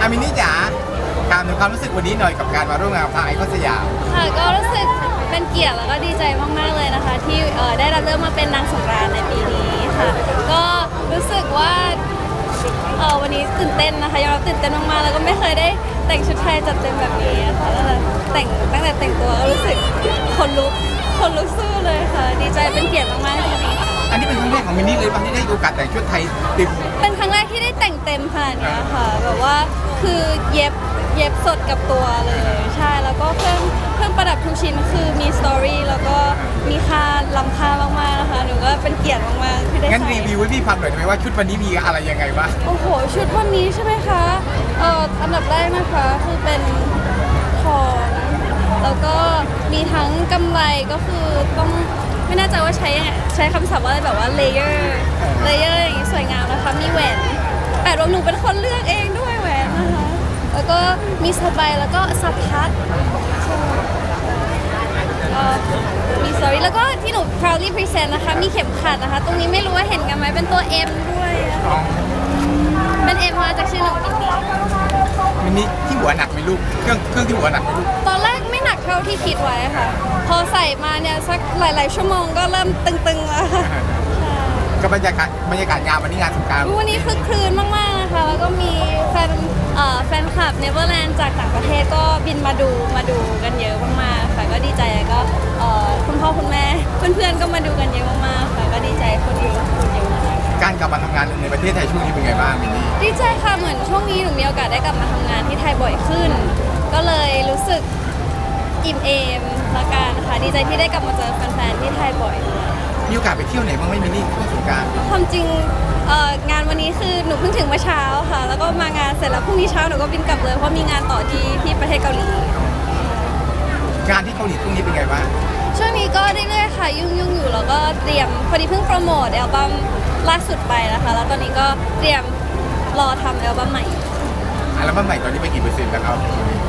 อามินี่จ๋าถามถึงความรู้สึกวันนี้หน่อยกับการมาร่วมงานกับทางไอคอนสยาม ค่ะก็รู้สึกเป็นเกียรติแล้วก็ดีใจมากๆเลยนะคะ ที่เอ่อได้รับเลือกมาเป็นนางสงกรานต์ในปีนี้ค่ะ ก็รู้สึกว่าเออวันนี้ตื่นเต้นนะคะยอมรับตื่นเต้นมากๆแล้วก็ไม่เคยได้แต่งชุดไทยจัดเต็มแบบนี้ค่ะแล้วแต่งตั้งแต่แต่งตัวก็รู้สึกคนลุกคนลุกสู้เลยค่ะ ดีใจเป็นเกียรติมากๆจริงๆค่ะ อันนี้เป็นครั้งแรกของมินนี่เลยป่ะที่ได้โอกาสแต่งชุดไทยเต็มเป็นครั้งแรกที่ได้แต่งเต็มขนาดเนี้ยค่ะแบบว่าคือเย็บเย็บสดกับตัวเลย ใช่แล้วก็เครื่องเครื่องประดับทุกชิ้นคือมีสตอรี่แล้วก็มีค่าล้ำค่ามากๆนะคะหนูก็เป็นเกียรติมากๆที่ได้งั้นใส่รีวิวให้พี่ฟังหน่อยได้ไหมว่าชุดวันนี้มีอะไรยังไงบ้างโอ้โห ชุดวันนี้ใช่ไหมคะเอ่ออันดับแรกนะคะคือเป็นทองแล้วก็มีทั้งกำไรก็คือต้อง ไม่แน่ใจว่าใช้ยังไงใช้คำศัพท์ว่าอะไรแบบว่าเลเยอร์เลเยอร์อย่างนี้สวยงามนะคะมีแหวนแต่รวมหนูเป็นคนเลือกเองด้วยแหวนนะคะแล้วก็มีสบายแล้วก็สะพัดเอ่อมีสตอรี่แล้วก็ที่หนู proudly present นะคะ มีเข็มขัดนะคะ ตรงนี้ไม่รู้ว่าเห็นกันไหมเป็นตัว M ด้วยอะเป็น M มาจากชื่อหนังมินนี่มินนี่ที่หัวหนักไหมลูก เครื่องเครื่องที่หัวหนักไหมลูก ตอนแรกไม่หนักเท่าที่คิดไว้ค่ะ พอใส่มาเนี่ยสักหลาย ๆ ชั่วโมงก็เริ่มตึงๆแล้วค่ะกับบรรยากาศบรรยากาศงานวันนี้งานสงกรารวันนี้คึกคืนมาก ๆ นะคะ แล้วก็มีแฟนเอ่อแฟนคลับเนเวอร์แลนด์จากต่างประเทศก็บินมาดูมาดูกันเยอะมาก ๆ ค่ะ ก็ดีใจแล้วก็เอ่อคุณพ่อคุณแม่ เพื่อน ๆ ก็มาดูกันเยอะมาก ๆ ค่ะ ก็ดีใจคนดูคนเยอะมาก การกลับมาทำงานในประเทศไทยช่วงนี้เป็นไงบ้างมินนี่ดีใจค่ะเหมือนช่วงนี้หนูมีโอกาสได้กลับมาทำงานที่ไทยบ่อยขึ้น ก็เลยรู้สึก อิ่มเอมละกันค่ะดีใจที่ได้กลับมาเจอแฟนๆที่ไทยบ่อยมีโอกาสไปเที่ยวไหนบ้างไหมมินนี่ช่วงสงกรารความจริงเอ่องานวันนี้คือหนูเพิ่งถึงเมื่อเช้าค่ะ แล้วก็มางานเสร็จแล้วพรุ่งนี้เช้าหนูก็บินกลับเลยเพราะมีงานต่อที่ที่ประเทศเกาหลี งานที่เกาหลีช่วงนี้เป็นไงบ้างช่วงนี้ก็เรื่อยๆค่ะ ยุ่งๆอยู่แล้วก็เตรียมพอดีเพิ่งโปรโมทอัลบั้มล่าสุดไปนะคะแล้วตอนนี้ก็เตรียมรอทำอัลบั้มใหม่อัลบั้มใหม่ตอนนี้ไปกี่เปอร์เซ็นต์แล้วครับ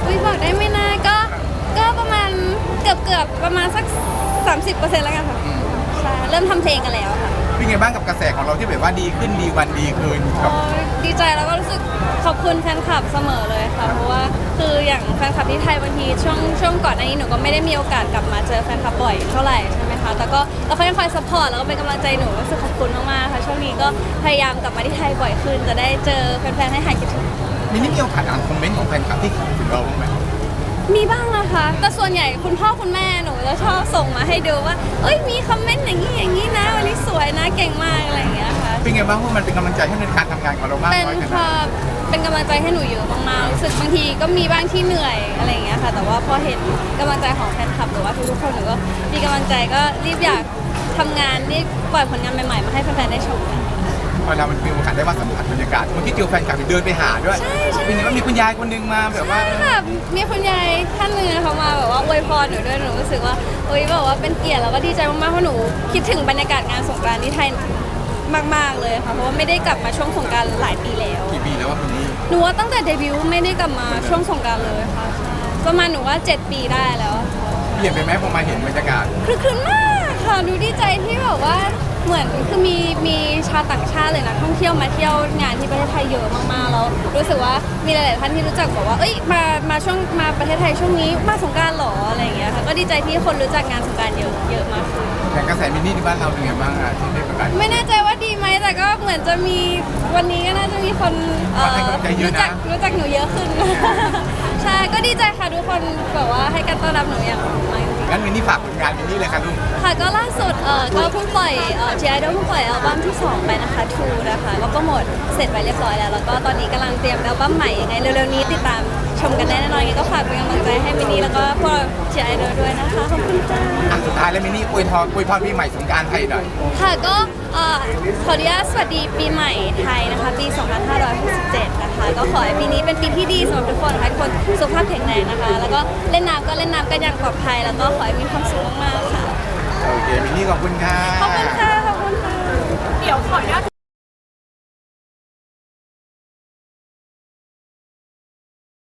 อุ้ยบอกได้ไหมนะก็ ก็ประมาณเกือบเกือบๆประมาณสัก 30%แล้วกันค่ะใช่เริ่มทำเพลงกันแล้วค่ะ เป็นไงบ้างกับกระแสของเราที่แบบว่าดีขึ้นดีวันดีคืนกับโอ้ยดีใจแล้วก็รู้สึกขอบคุณแฟนคลับเสมอเลยค่ะ เพราะว่าคืออย่างแฟนคลับที่ไทยบางทีช่วงช่วงก่อนหน้านี้หนูก็ไม่ได้มีโอกาสกลับมาเจอแฟนคลับบ่อยเท่าไหร่ใช่ไหมคะแต่ก็แล้วเขายังคอยซัพพอร์ตแล้วก็เป็นกำลังใจหนูรู้สึกขอบคุณมากๆค่ะช่วงนี้ก็พยายามกลับมาที่ไทยบ่อยขึ้น จะได้เจอแฟนๆให้หายคิดถึง มินนี่มีโอกาสอ่านคอมเมนต์ของแฟนคลับที่คิดถึงเราบ้างไหม มีบ้างนะคะ แต่ส่วนใหญ่คุณพ่อคุณแม่หนูจะชอบส่งมาให้ดูว่า เอ้ยมีคอมเมนต์อย่างนี้อย่างนี้นะวันนี้สวยนะเก่งมากอะไรอย่างเงี้ยค่ะ เป็นไงบ้างเพราะมันเป็นกำลังใจให้ในการทำงานของเรามากเป็นน้อยขนาดค่ะไหนเป็นกำลังใจให้หนูเยอะมากๆรู้สึกบางทีก็มีบ้างที่เหนื่อยอะไรอย่างเงี้ยค่ะ แต่ว่าพอเห็นกำลังใจของแฟนคลับหรือว่าทุกๆคนหนูก็มีกำลังใจก็รีบอยากทำงานรีบปล่อยผลงานใหม่ๆมาให้แฟนๆได้ชมกัน พอเรามันมีโอกาสได้มาสัมผัสบรรยากาศเมื่อกี้เจอแฟนคลับเดินไปหาด้วยใช่ใช่ เป็นไงว่ามีคุณยายคนหนึงมาแบบว่า ใช่ค่ะมีคุณยายท่านหนึ่งนะคะมาแบบว่าอวยพรหนูด้วยหนูรู้สึกว่าเอ้ยแบบว่าเป็นเกียรติแล้วก็ดีใจมากๆเพราะหนูคิดถึงบรรยากาศงานสงกรานต์ที่ไทยมาก ๆเลยค่ะเพราะว่าไม่ได้กลับมาช่วงสงกรารหลายปีแล้วกี่ปีแล้วว่าคนนี้หนูว่าตั้งแต่เดบิวต์ไม่ได้กลับมาช่วงสงกรารเลยค่ะใช่ประมาณหนูว่า 7 ปีได้แล้วค่ะเปลี่ยนไปไหมพอมาเห็นบรรยากาศ คือคืนมากค่ะหนูดีใจที่แบบว่า เหมือนคือมีมีชาวต่างชาติเลยนะท่องเที่ยวมาเที่ยวงานที่ประเทศไทยเยอะมากๆแล้วรู้สึกว่ามีหลาย ๆ ท่านที่รู้จักบอกว่าเอ้ยมามาช่วงมาประเทศไทยช่วงนี้มาสงกรารหรออะไรอย่างเงี้ยค่ะก็ดีใจที่คนรู้จักงานสงกรารเยอะเยอะมากขึ้นแต่กระแสมินนี่ที่บ้านเราเป็นไงบ้างอะที่ได้ประกาศ ไม่แน่ใจว่าดีไหมแต่ก็เหมือนจะมีวันนี้ก็น่าจะมีคนเอ่อให้กำลังใจเยอะนะ รู้จักรู้จักหนูเยอะขึ้น ใช่ก็ดีใจค่ะทุกคนแบบว่าให้การต้อนรับหนูอย่างมากจริ งๆงั้นมินนี่ฝากผลงานมินนี่เลยค่ะลูกค่ะก็ล่าสุดเออก็เพิ่งปล่อยเออ G Idol เพิ่งปล่อยอัลบั้มที่ 2 ไปนะคะ True นะคะก็โปรโมทเสร็จไปเรียบร้อยแล้ว แล้วก็ตอนนี้กำลังเตรียมอัลบั้มใหม่ยังไงเร็วๆนี้ติดตามชมกันได้แน่นอนยังไงก็ฝากเป็นกำลังใจให้มินนี่แล้วก็พวก G Idol ด้วยนะคะขอบคุณจ้าอะสุดท้ายแล้วมินนี่อวยพรอวยพรปีใหม่สงกรารไทยหน่อย ค่ะก็เอ่อขออนุญาตสวัสดีปีใหม่ไทยนะคะปี 2567นะคะ ก็ขอให้ปีนี้เป็นปีที่ดีสำหรับทุกคนนะคะทุกคนสุขภาพแข็งแรงนะคะ แล้วก็เล่นน้ำก็เล่นน้ำกันอย่างปลอดภัย แล้วก็ขอให้มีความสุขมากๆค่ะ โอเคมินนี่ขอบคุณค่ะ ขอบคุณค่ะ ขอบคุณค่ะ เดี๋ยวขออนุญาต